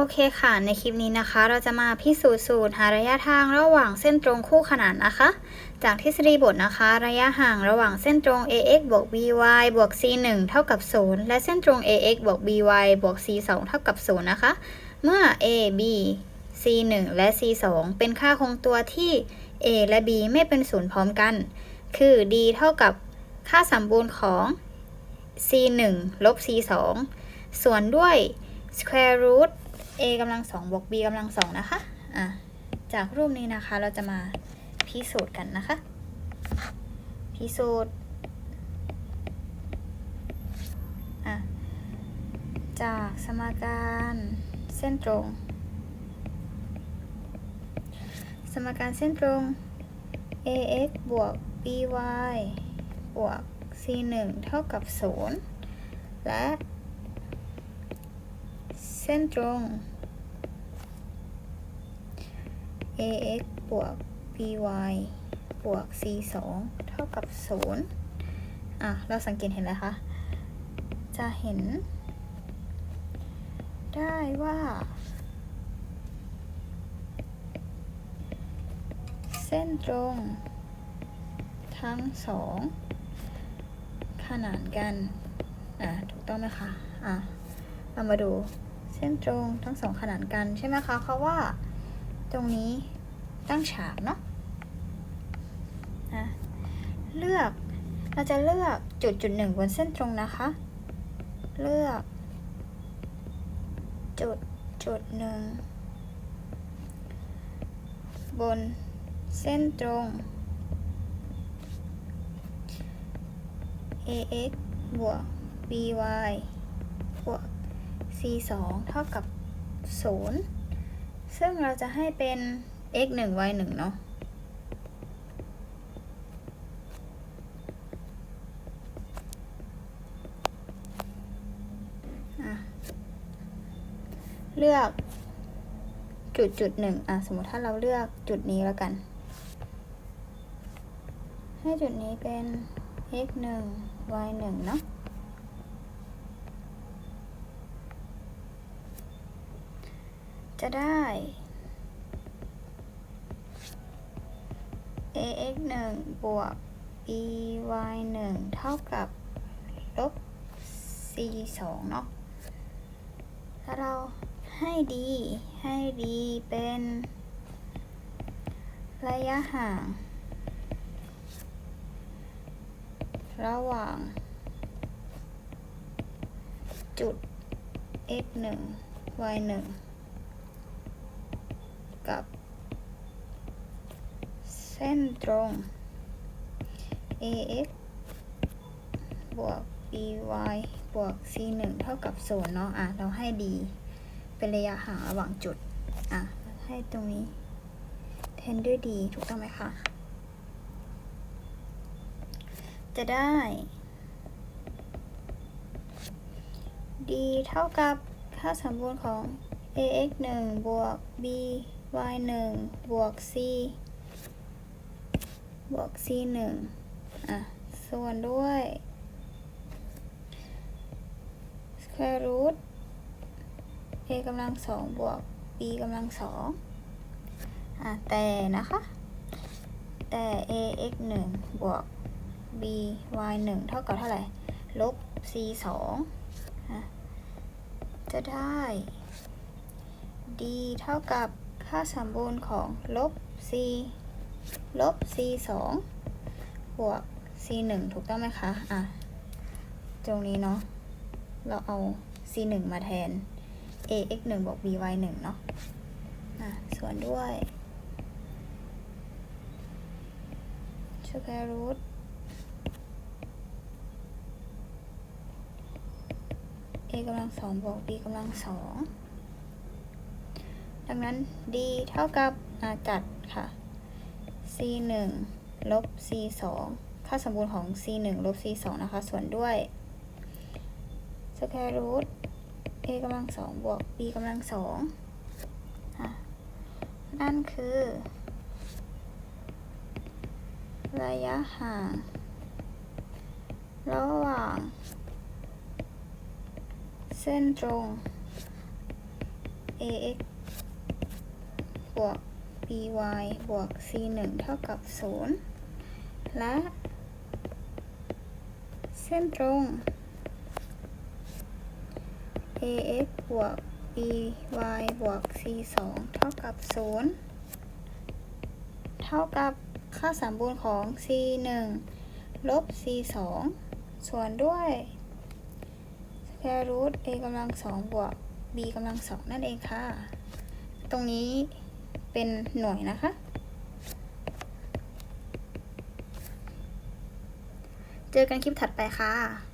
โอเคค่ะ ในคลิปนี้นะคะ เราจะมาพิสูจน์สูตรหาระยะทางระหว่างเส้นตรงคู่ขนานนะคะ จากทฤษฎีบทนะคะ ระยะห่างระหว่างเส้นตรง ax บวก by บวก c 1เท่ากับ 0 และเส้นตรง ax บวก by บวก c 2เท่ากับ 0 นะคะ เมื่อ a b c 1และ c 2เป็นค่าคงตัวที่ a และ b ไม่เป็นศูนย์พร้อมกัน คือ d เท่ากับค่าสมบูรณ์ของ c 1ลบ c 2ส่วนด้วย square root a กำลังสองบวก b กำลังสองนะคะ อะ จากรูปนี้นะคะเราจะมาพิสูจน์กันนะคะ พิสูจน์ อะ จากสมการเส้นตรง สมการเส้นตรง ax บวก by บวก c 1เท่ากับ 0 และ ส้นตรง ax บวก by บวก c 2เท่ากับ 0 อะ เราสังเกตเห็นอะไรคะ จะเห็น ได้ว่า เส้นตรง ทั้งสองขนานกัน อะ ถูกต้องไหมคะ อะ เรามาดู เส้นตรงทั้งสองขนานกันใช่ไหมคะ เพราะว่าตรงนี้ตั้งฉากเนาะนะเลือกเราจะเลือกจุดจุดหนึ่งบนเส้นตรงนะคะ เลือก จุดจุดหนึ่งบนเส้นตรง ax บวก by c 2เท่ากับ 0 ซึ่งเราจะให้เป็น x 1 y 1เนาะเลือกจุดจุดหนึ่งอะ สมมติถ้าเราเลือกจุดนี้แล้วกัน ให้จุดนี้เป็น x 1 y 1เนาะ จะได้ ax 1บวก by 1เท่ากับลบ c 2เนาะถ้าเราให้ดีให้ดีเป็นระยะห่าง ระหว่าง จุด x 1 y 1 กับ เส้นตรง ax บวก by บวก c 1เท่ากับ0เนาะอะ เราให้ดี เป็นระยะห่างระหว่างจุด อะ ให้ตรงนี้ แทนด้วยดีถูกต้องไหมคะ จะได้ d เท่ากับค่าสมบูรณ์ของ ax 1บวก b y 1บวก c บวก c 1อะ ส่วนด้วย square root a กำลังสองบวก b กำลังสองอะ แต่นะคะ แต่ ax 1บวก by 1เท่ากับเท่าไหร่ ลบ c 2อะ จะได้ d เท่ากับ ค่าสมบูรณ์ของลบ c ลบ c 2บวก c 1ถูกต้องไหมคะ อะ ตรงนี้เนาะ เราเอา c 1มาแทน ax 1บวก by 1เนาะ อะ ส่วนด้วย square root a กำลังสองบวก b กำลังสอง ดังนั้น d เท่ากับอาจัดค่ะ c 1ลบ c 2ค่าสมบูรณ์ของ c 1ลบ c 2นะคะ ส่วนด้วย square root a กำลังสองบวก b กำลังสองนั่นคือ ระยะห่าง ระหว่าง เส้นตรง ax บวก by บวก c 1เท่ากับ 0 และ เส้นตรง ax บวก by บวก c 2เท่ากับ 0 เท่ากับค่าสมบูรณ์ของ c 1ลบ c 2ส่วนด้วย square root a กำลัง2บวก b กำลัง2นั่นเองค่ะ ตรงนี้ เป็นหน่วยนะคะ เจอกันคลิปถัดไปค่ะ